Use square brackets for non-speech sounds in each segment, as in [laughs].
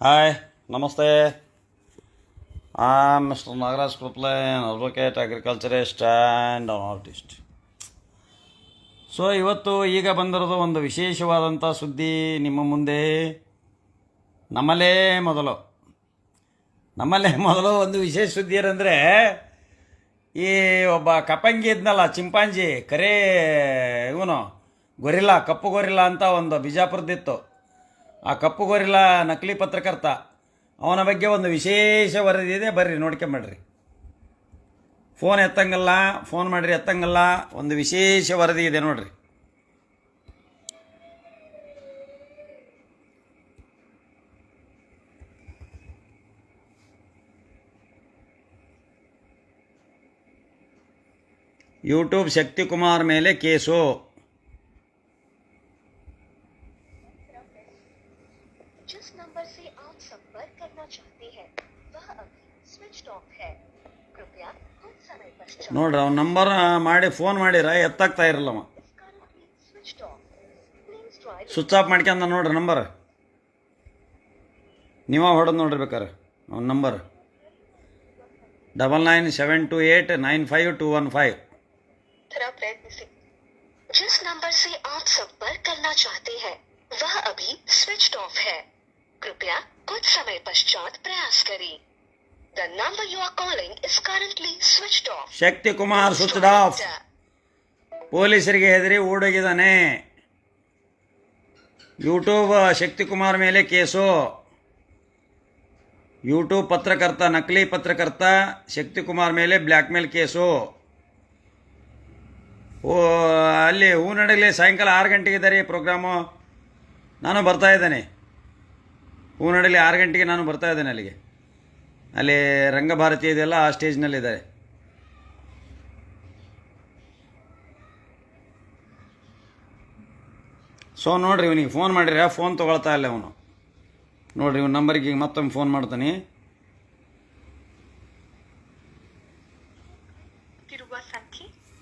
Hi ನಮಸ್ತೆ am mister Nagaraj Kruple advocate agriculturist and artist so ಇವತ್ತು ಈಗ ಬಂದಿರೋದು ಒಂದು ವಿಶೇಷವಾದಂಥ ಸುದ್ದಿ ನಿಮ್ಮ ಮುಂದೆ. ನಮ್ಮಲ್ಲೇ ಮೊದಲು. ನಮ್ಮಲ್ಲೇ [laughs] ಮೊದಲು ಒಂದು ವಿಶೇಷ ಸುದ್ದಿ ಏನಂದರೆ, ಈ ಒಬ್ಬ ಕಪಂಗಿ ಇದ್ನಲ್ಲ, ಚಿಂಪಾಂಜಿ, ಕರೇ, ಇವನು. ಗೊರಿಲ್ಲ, ಕಪ್ಪು ಗೊರಿಲ್ಲ ಅಂತ ಒಂದು ಬಿಜಾಪುರದಿತ್ತು ಆ ಕಪ್ಪು ಗೊರಿಲ್ಲ ನಕಲಿ ಪತ್ರಕರ್ತ, ಅವನ ಬಗ್ಗೆ ಒಂದು ವಿಶೇಷ ವರದಿ ಇದೆ, ಬರ್ರಿ ನೋಡ್ಕೊಂಬಿಡ್ರಿ ಫೋನ್ ಎತ್ತಂಗಲ್ಲ, ಫೋನ್ ಮಾಡಿರಿ ಎತ್ತಂಗಲ್ಲ, ಒಂದು ವಿಶೇಷ ವರದಿ ಇದೆ ನೋಡ್ರಿ. ಯೂಟ್ಯೂಬ್ ಶಕ್ತಿಕುಮಾರ್ ಮೇಲೆ ಕೇಸು. जिस नंबर से आप संपर्क करना चाहते हैं वह अभी स्विच ऑफ है कृपया कुछ समय पश्चात ನೋಡ್ರಿ ಅವ್ನ ನಂಬರ್ ಮಾಡಿ ಫೋನ್ ಮಾಡಿರ ಎತ್ತಾಗ್ತಾ ಇರಲ್ಲವ is currently switched off. Please try switch off ಮಾಡ್ಕೊಂಡ ನೋಡ್ರಿ ನಂಬರ್ ನೀವ ಹೊಡೆದು ನೋಡ್ರಿ ಬೇಕಾರೆ ಅವ್ನ number double nine seven two eight nine five two one five तरह प्रयत्न से जिस नंबर से आप संपर्क करना चाहते हैं वह अभी स्विच्ड ऑफ है कृपया कुछ समय पश्चात प्रयास करें the number you are calling is currently switched off Shakti Kumar switch off ಪೊಲೀಸರಿಗೆ ಹೆದರಿ ಓಡೋಗಿದ್ದಾನೆ ಯೂಟ್ಯೂಬ್ ಶಕ್ತಿಕುಮಾರ್ ಮೇಲೆ ಕೇಸು ಯೂಟ್ಯೂಬ್ ಪತ್ರಕರ್ತ ನಕಲಿ ಪತ್ರಕರ್ತ ಶಕ್ತಿಕುಮಾರ್ ಮೇಲೆ ಬ್ಲ್ಯಾಕ್ ಮೇಲ್ ಕೇಸು ಓ ಅಲ್ಲಿ ಹೂನಡಗಲಿ ಸಾಯಂಕಾಲ ಆರು ಗಂಟೆಗೆ ಇದ್ದಾರೆ ಈ ಪ್ರೋಗ್ರಾಮು ನಾನು ಬರ್ತಾ ಇದ್ದೇನೆ ಹೂನಡಗಲಿ ಆರು ಗಂಟೆಗೆ ನಾನು ಬರ್ತಾ ಇದ್ದೇನೆ ಅಲ್ಲಿಗೆ. ಅಲ್ಲಿ ರಂಗಭಾರತಿ ಇದೆಯಲ್ಲ, ಆ ಸ್ಟೇಜ್ನಲ್ಲಿದ್ದಾರೆ. ಸೊ ನೋಡ್ರಿ ಇವನಿಗೆ ಫೋನ್ ಮಾಡಿರ ಫೋನ್ ತೊಗೊಳ್ತಾ ಇಲ್ಲ ಅವನು. ನೋಡ್ರಿ ಇವನ ನಂಬರಿಗೆ ಈಗ ಮತ್ತೊಮ್ಮೆ ಫೋನ್ ಮಾಡ್ತಾನೆ.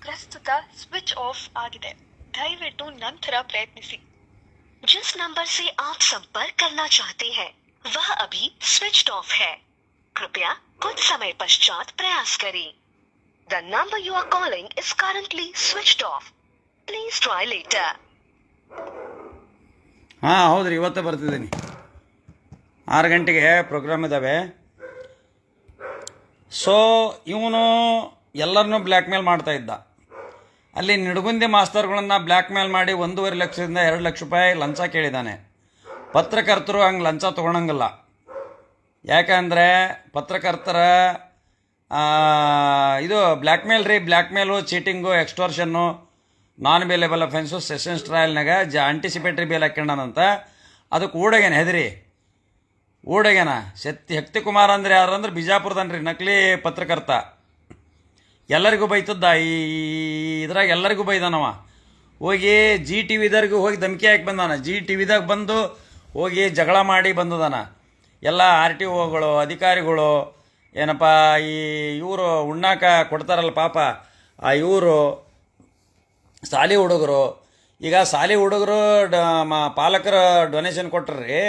ಪ್ರಸ್ತುತ ಸ್ವಿಚ್ ಆಫ್ ಆಗಿದೆ. ದಯವಿಟ್ಟು ನಂತರ ಪ್ರಯತ್ನಿಸಿ. नंबर से आप संपर्क करना चाहते हैं वह अभी स्विच्ड ऑफ है कृपया कुछ समय पश्चात प्रयास करें the number you are calling is currently switched off please try later ಹಾಂ ಹೌದ್ರಿ ಇವತ್ತೇ ಬರ್ತಿದ್ದೀನಿ ಆರು ಗಂಟೆಗೆ ಪ್ರೋಗ್ರಾಮ್ ಇದ್ದಾವೆ ಸೊ ಇವನು ಎಲ್ಲರನ್ನೂ ಬ್ಲ್ಯಾಕ್ ಮೇಲ್ ಮಾಡ್ತಾ ಇದ್ದ ಅಲ್ಲಿ ನಿಡಗುಂದಿ ಮಾಸ್ತರ್ಗಳನ್ನು ಬ್ಲ್ಯಾಕ್ ಮೇಲ್ ಮಾಡಿ ಒಂದೂವರೆ ಲಕ್ಷದಿಂದ ಎರಡು ಲಕ್ಷ ರೂಪಾಯಿ ಲಂಚ ಕೇಳಿದ್ದಾನೆ ಪತ್ರಕರ್ತರು ಹಂಗೆ ಲಂಚ ತೊಗೊಳಂಗಿಲ್ಲ. ಯಾಕಂದರೆ ಪತ್ರಕರ್ತರ ಇದು ಬ್ಲ್ಯಾಕ್ ಮೇಲ್ ರೀ blackmail cheating, extortion non bailable offence sessions ಟ್ರಯಲ್ನಾಗ ಜ ಆಂಟಿಸಿಪೇಟ್ರಿ ಬೇಲ್ ಹಾಕ್ಯಂಡನಂತ ಅದಕ್ಕೆ ಊಡಗೇನ, ಹೆದರಿ. ಊಡಗೇನ. ಶಕ್ತಿ ಕುಮಾರ್ ಅಂದ್ರೆ ಯಾರು ಅಂದ್ರೆ ಬಿಜಾಪುರದನ್ರಿ, ನಕಲಿ ಪತ್ರಕರ್ತ. ಎಲ್ಲರಿಗೂ ಬೈತದ್ದ? ಈ ಇದ್ರಾಗ ಎಲ್ಲರಿಗೂ ಬೈದಾನವ. ಹೋಗಿ ಜಿ ಟಿ ವಿದವ್ರಿಗೂ ಹೋಗಿ ಧಮಕಿ ಹಾಕಿ ಬಂದಾನ. ಜಿ ಟಿ ವಿದಾಗ ಬಂದು ಹೋಗಿ ಜಗಳ ಮಾಡಿ ಬಂದದಾನ. ಎಲ್ಲ ಆರ್ ಟಿ ಒಗಳು ಅಧಿಕಾರಿಗಳು, ಏನಪ್ಪ ಈ ಇವರು ಉಣ್ಣಾಕ ಕೊಡ್ತಾರಲ್ಲ ಪಾಪ, ಆ ಇವರು ಸಾಲಿ ಹುಡುಗರು, ಈಗ ಸಾಲಿ ಹುಡುಗರು ಡ ಪಾಲಕರ ಡೊನೇಷನ್ ಕೊಟ್ರಿ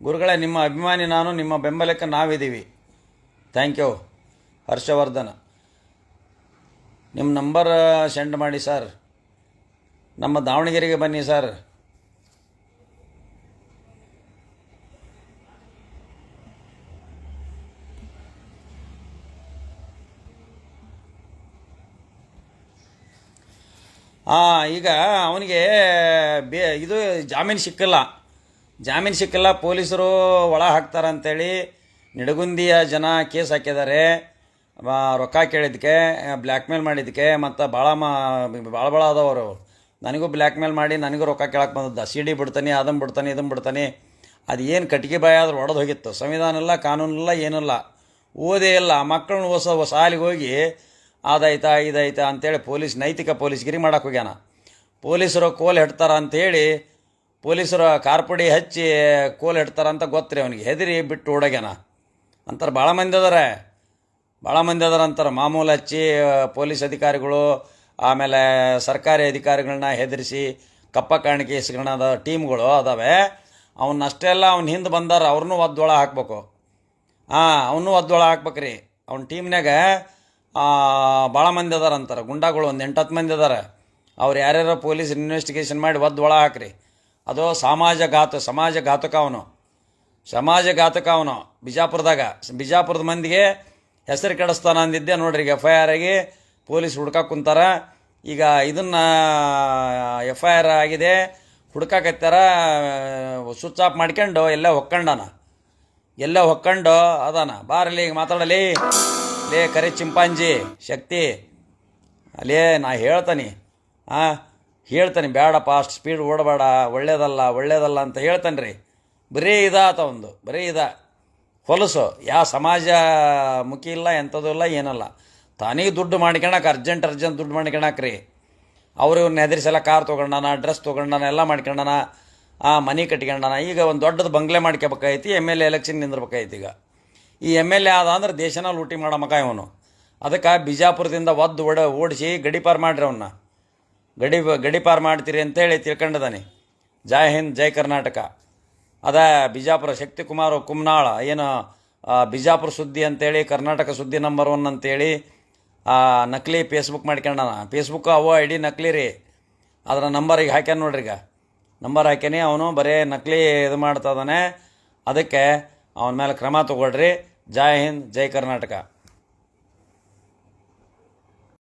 ಗುರುಗಳೇ ನಿಮ್ಮ ಅಭಿಮಾನಿ ನಾನು, ನಿಮ್ಮ ಬೆಂಬಲಕ್ಕೆ ನಾವಿದ್ದೀವಿ. Thank you Harshavardhan. ನಿಮ್ಮ ನಂಬರ್ ಸೆಂಡ್ ಮಾಡಿ ಸರ್ ನಮ್ಮ ದಾವಣಗೆರೆಗೆ ಬನ್ನಿ ಸರ್ ಹಾಂ ಈಗ ಅವನಿಗೆ, ಬೇ, ಇದು ಜಾಮೀನು ಸಿಕ್ಕಿಲ್ಲ. ಜಾಮೀನು ಸಿಕ್ಕಿಲ್ಲ, ಪೊಲೀಸರು ಒಳ ಹಾಕ್ತಾರಂತೇಳಿ ನಿಡಗುಂದಿಯ ಜನ ಕೇಸ್ ಹಾಕಿದ್ದಾರೆ. ರೊಕ್ಕ ಕೇಳಿದ್ದಕ್ಕೆ ಬ್ಲ್ಯಾಕ್ ಮೇಲ್ ಮಾಡಿದ್ದಕ್ಕೆ ಮತ್ತು ಭಾಳ ಮಾ ಭಾಳ ಭಾಳ ಅದಾವರು ನನಗೂ ಬ್ಲ್ಯಾಕ್ ಮೇಲ್ ಮಾಡಿ, ನನಗೂ ರೊಕ್ಕ ಕೇಳಕ್ಕೆ ಬಂದದ್ದ. ಸಿ ಡಿ ಬಿಡ್ತಾನೆ ಅದನ್ನು ಬಿಡ್ತಾನೆ ಇದನ್ನು ಬಿಡ್ತಾನೆ. ಅದು ಏನು ಕಟ್ಟಿಗೆ ಬಾಯಿ ಆದ್ರೆ ಒಡೆದು ಹೋಗಿತ್ತು. ಸಂವಿಧಾನ ಇಲ್ಲ ಕಾನೂನಿಲ್ಲ ಏನಿಲ್ಲ ಓದೇ ಇಲ್ಲ. ಮಕ್ಕಳನ್ನ ಹೊಸ ಸಾಲಿಗೆ ಹೋಗಿ ಅದಾಯ್ತಾ ಇದಾಯ್ತಾ ಅಂತೇಳಿ ಪೊಲೀಸ್, ನೈತಿಕ ಪೊಲೀಸ್ಗಿರಿ ಮಾಡಕ್ಕೆ ಹೋಗ್ಯಾನ. ಪೊಲೀಸರು ಕೋಲ್ ಹೆಡ್ತಾರ ಅಂತೇಳಿ, ಪೊಲೀಸರು ಕಾರ್ಪುಡಿ ಹಚ್ಚಿ ಕೋಲ್ ಹೆಡ್ತಾರ ಅಂತ ಗೊತ್ತ್ರಿ ಅವನಿಗೆ. ಹೆದರಿ ಬಿಟ್ಟು ಓಡೋಗ್ಯಾನ. ಅಂತಾರೆ ಭಾಳ ಮಂದಿ ಅದಾರೆ. ಭಾಳ ಮಂದಿ ಅದಾರ ಅಂತಾರೆ. ಮಾಮೂಲು ಹಚ್ಚಿ ಪೊಲೀಸ್ ಅಧಿಕಾರಿಗಳು, ಆಮೇಲೆ ಸರ್ಕಾರಿ ಅಧಿಕಾರಿಗಳನ್ನ ಹೆದರಿಸಿ, ಕಪ್ಪ ಕಾಣಿಕೆ ಇಸ್ಕೊಳ್ಳೋದ ಟೀಮ್ಗಳು ಅದಾವೆ. ಅವನ್ನ ಅಷ್ಟೆಲ್ಲ ಅವ್ನ ಹಿಂದೆ ಬಂದಾರ ಅವ್ರನ್ನೂ ಒದ್ದೊಳ ಹಾಕ್ಬೇಕು. ಹಾಂ ಅವನು ಒದ್ದೊಳ ಹಾಕ್ಬೇಕ್ರಿ. ಅವ್ನ ಟೀಮ್ನಾಗ ಭಾಳ ಮಂದಿ ಅದಾರ ಅಂತಾರೆ. ಗುಂಡಾಗಳು ಒಂದು ಎಂಟತ್ತು ಮಂದಿ ಅದಾರ. ಅವ್ರು ಯಾರ್ಯಾರೋ ಪೊಲೀಸ್ ಇನ್ವೆಸ್ಟಿಗೇಷನ್ ಮಾಡಿ ಒದ್ದೊಳ ಹಾಕ್ರಿ. ಅದು ಸಮಾಜ ಘಾತ, ಸಮಾಜ ಘಾತಕ ಅವನು. ಸಮಾಜ ಘಾತಕ ಅವನು ಬಿಜಾಪುರದಾಗ. ಬಿಜಾಪುರದ ಮಂದಿಗೆ ಹೆಸರು ಕೆಡಿಸ್ತಾನ ಅಂದಿದ್ದೆ. ನೋಡ್ರಿ ಈಗ ಎಫ್ ಐ ಆರ್ ಆಗಿ ಪೊಲೀಸ್ ಹುಡ್ಕಾಕ್ ಕುಂತಾರ. ಈಗ ಇದನ್ನು ಎಫ್ ಐ ಆರ್ ಆಗಿದೆ. ಹುಡ್ಕಾಕತ್ತಾರ ಸ್ವಿಚ್ ಆಫ್ ಮಾಡ್ಕೊಂಡು ಎಲ್ಲ ಹೊಕ್ಕಂಡನ. ಎಲ್ಲ ಹೊಕ್ಕೊಂಡು ಅದಾನ. ಬಾರಲಿ ಈಗ ಮಾತಾಡಲಿ. ಲೇ, ಕರೆ ಚಿಂಪಾಂಜಿ, ಶಕ್ತಿ. ಅಲ್ಲೇ ನಾ ಹೇಳ್ತಾನೆ. ಹಾಂ ಹೇಳ್ತಾನೆ ಬೇಡಪ್ಪ ಅಷ್ಟು ಸ್ಪೀಡ್ ಓಡಬೇಡ, ಒಳ್ಳೇದಲ್ಲ ಒಳ್ಳೇದಲ್ಲ ಅಂತ ಹೇಳ್ತಾನೆ ರೀ ಬರೀ ಇದಾತ ಒಂದು, ಬರೀ ಇದ. ಹೊಲಸು. ಯಾವ ಸಮಾಜ ಮುಖಿ ಇಲ್ಲ, ಎಂಥದ್ದು ಇಲ್ಲ, ಏನಲ್ಲ. ತಾನೇ ದುಡ್ಡು ಮಾಡ್ಕೊಳಕ್ಕೆ ಅರ್ಜೆಂಟ್ ಅರ್ಜೆಂಟ್ ದುಡ್ಡು ಮಾಡ್ಕೊಳಕ್ರಿ ಅವ್ರು ಇವ್ರನ್ನ ಹೆದರಿಸೆಲ್ಲ ಕಾರ್ ತೊಗೊಂಡಾನ ಡ್ರೆಸ್ ತೊಗೊಂಡಾನ, ಎಲ್ಲ ಮಾಡ್ಕೊಂಡಾನ ಆ ಮನೆ ಕಟ್ಕೊಂಡಾನ ಈಗ ಒಂದು ದೊಡ್ಡದು ಬಂಗ್ಲೆ ಮಾಡ್ಕೋಬೇಕಾಯ್ತಿ ಎಂ ಎಲ್ ಎ ಎಲೆಕ್ಷನ್ ನಿಂದಿರ್ಬೇಕಾಯ್ತು ಈಗ. ಈ ಎಂ ಎಲ್ ಎ ಆದ ಅಂದ್ರೆ ದೇಶನ ಲೂಟಿ ಮಾಡೋ ಮಗ ಇವನು. ಅದಕ್ಕೆ ಬಿಜಾಪುರದಿಂದ ಒದ್ದು ಒಡ ಓಡಿಸಿ ಗಡಿಪಾರು ಮಾಡ್ರಿ ಅವನ್ನ ಗಡಿ ಗಡಿಪಾರು ಮಾಡ್ತೀರಿ ಅಂತೇಳಿ ತಿಳ್ಕೊಂಡಿದ್ದಾನೆ ಜೈ ಹಿಂದ್, ಜೈ ಕರ್ನಾಟಕ. ಅದ ಬಿಜಾಪುರ ಶಕ್ತಿಕುಮಾರ್ ಕುಮ್ನಾಳ, ಏನು ಬಿಜಾಪುರ ಸುದ್ದಿ ಅಂತೇಳಿ, ಕರ್ನಾಟಕ ಸುದ್ದಿ ನಂಬರ್ ಒನ್ ಅಂತೇಳಿ ನಕಲಿ ಫೇಸ್ಬುಕ್ ಮಾಡ್ಕೊಂಡಾನ. ಫೇಸ್ಬುಕ್ ಅವ ಐ ಡಿ ನಕಲಿ ರೀ. ಅದರ ನಂಬರಿಗೆ ಹಾಕ್ಯಾನ ನೋಡ್ರಿ ಈಗ. ನಂಬರ್ ಹಾಕ್ಯಾನಿ, ಅವನು ಬರೀ ನಕಲಿ ಇದು ಮಾಡ್ತಾ ಅದಕ್ಕೆ ಅವನ ಮೇಲೆ ಕ್ರಮ ತಗೊಳ್ರಿ. ಜೈ ಹಿಂದ್, ಜೈ ಕರ್ನಾಟಕ.